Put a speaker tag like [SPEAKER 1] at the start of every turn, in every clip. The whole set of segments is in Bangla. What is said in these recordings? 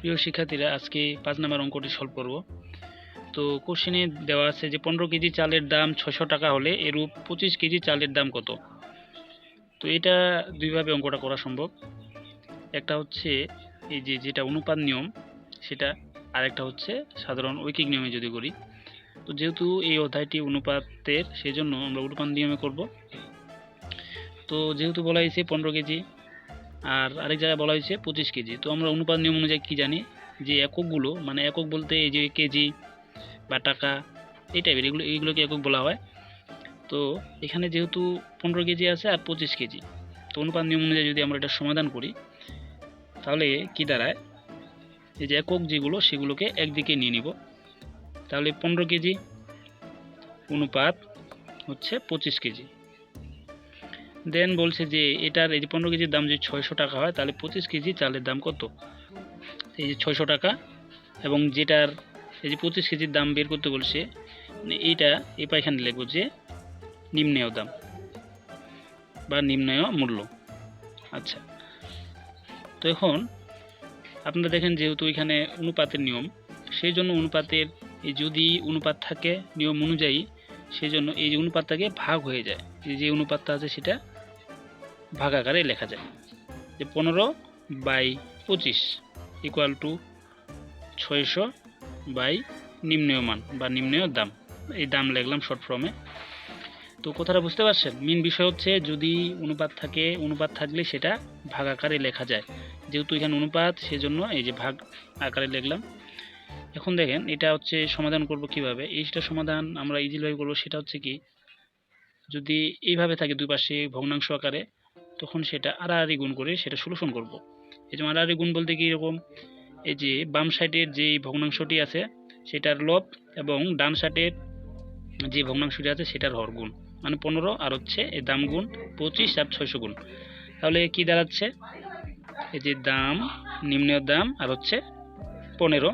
[SPEAKER 1] প্রিয় শিক্ষার্থীরা, আজকে পাঁচ নম্বর অঙ্কটি সলভ করব। তো কোশ্চেনে দেওয়া আছে যে, পনেরো কেজি চালের দাম ছশো টাকা হলে এরূপ পঁচিশ কেজি চালের দাম কত? তো এটা দুইভাবে অঙ্কটা করা সম্ভব। একটা হচ্ছে এই যে, যেটা অনুপাত নিয়ম, সেটা আর একটা হচ্ছে সাধারণ ঐকিক নিয়মে যদি করি। তো যেহেতু এই অধ্যায়টি অনুপাতের, সেজন্য আমরা অনুপাত নিয়মে করব। তো যেহেতু বলা হয়েছে পনেরো কেজি আর আরেক জায়গায় বলা হয়েছে পঁচিশ কেজি। তো আমরা অনুপাত নিয়ম অনুযায়ী কী জানি? যে এককগুলো মানে একক বলতে এই যে কেজি বা টাকা, এই টাইপের এগুলো এইগুলোকে একক বলা হয়। তো এখানে যেহেতু পনেরো কেজি আছে আর পঁচিশ কেজি, তো অনুপাত নিয়ম অনুযায়ী যদি আমরা এটা সমাধান করি, তাহলে কি দাঁড়ায়? এই যে একক যেগুলো, সেগুলোকে একদিকে নিয়ে নিব। তাহলে পনেরো কেজি অনুপাত হচ্ছে পঁচিশ কেজি। দেন বলছে যে এটার এই যে পনেরো কেজির দাম যদি ছয়শো টাকা হয়, তাহলে পঁচিশ কেজি চালের দাম কত? এই যে ছয়শো টাকা এবং যেটার এই যে পঁচিশ কেজির দাম বের করতে বলছে মানে এইটা এই পাইখানে লিখব যে নিম্নেয় দাম বা নিম্নেয় মূল্য। আচ্ছা তো এখন আপনারা দেখেন যেহেতু এখানে অনুপাতের নিয়ম, সেই জন্য অনুপাতের এই যদি অনুপাত থাকে নিয়ম অনুযায়ী, সেই জন্য এই যে অনুপাতটাকে ভাগ হয়ে যায়। যে অনুপাতটা আছে সেটা ভাগ আকারে লেখা যায়। যে পনেরো বাই পঁচিশ ইকুয়াল টু ছয়শো বাই নিম্নেয় মান বা নিম্নেয় দাম। এই দাম লিখলাম শর্ট ফর্মে তো কথাটা বুঝতে পারছেন? মেন বিষয় হচ্ছে যদি অনুপাত থাকে, অনুপাত থাকলে সেটা ভাগ আকারে লেখা যায়। যেহেতু এখানে অনুপাত, সেজন্য এই যে ভাগ আকারে লিখলাম। এখন দেখেন, এটা হচ্ছে সমাধান করব কীভাবে? এইটা সমাধান আমরা ইজিভাবে করব, সেটা হচ্ছে কি, যদি এইভাবে থাকে দুই পাশে ভগ্নাংশ আকারে তখন সেটা আড়াআড়ি গুণ করে সেটা সলিউশন করব। এই যেমন আড়াআড়ি গুণ বলতে কি এরকম? এই যে বাম সাইডের যে ভগ্নাংশটি আছে, সেটার লব এবং ডান সাইডের যে ভগ্নাংশটি আছে, সেটার হর গুণ। মানে পনেরো, আর হচ্ছে এই দাম গুণ পঁচিশ, আর ছয়শো গুণ। তাহলে কি দাঁড়াচ্ছে? এই যে দাম নিম্ন দাম, আর হচ্ছে পনেরো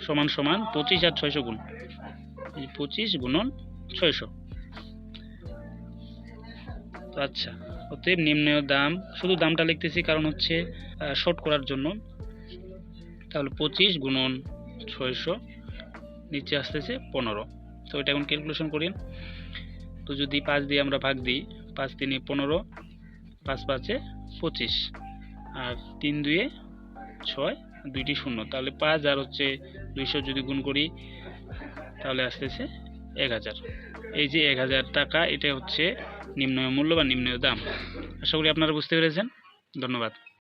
[SPEAKER 1] সমান সমান পঁচিশ আর ছয়শো গুণ। পঁচিশ গুণন ছয়শো। তো আচ্ছা। অতএব নিম্ন দাম, শুধু দামটা লিখতেছি কারণ হচ্ছে শর্ট করার জন্য। তাহলে পঁচিশ গুণন ছয়শো, নিচে আসতেছে পনেরো। তো এটা এখন ক্যালকুলেশন করেন। তো যদি পাঁচ দিয়ে আমরা ভাগ দিই, পাঁচ তিনে পনেরো, পাঁচ পাঁচে পঁচিশ। আর তিন দুয়ে ছয়, দুইটি শূন্য। তাহলে পাঁচ আর হচ্ছে দুইশো যদি গুণ করি, তাহলে আসতেছে এক হাজার। এই যে এক হাজার টাকা, এটা হচ্ছে নিম্ন মূল্য বা নিম্ন দাম। আশা করি আপনারা বুঝতে পেরেছেন। ধন্যবাদ।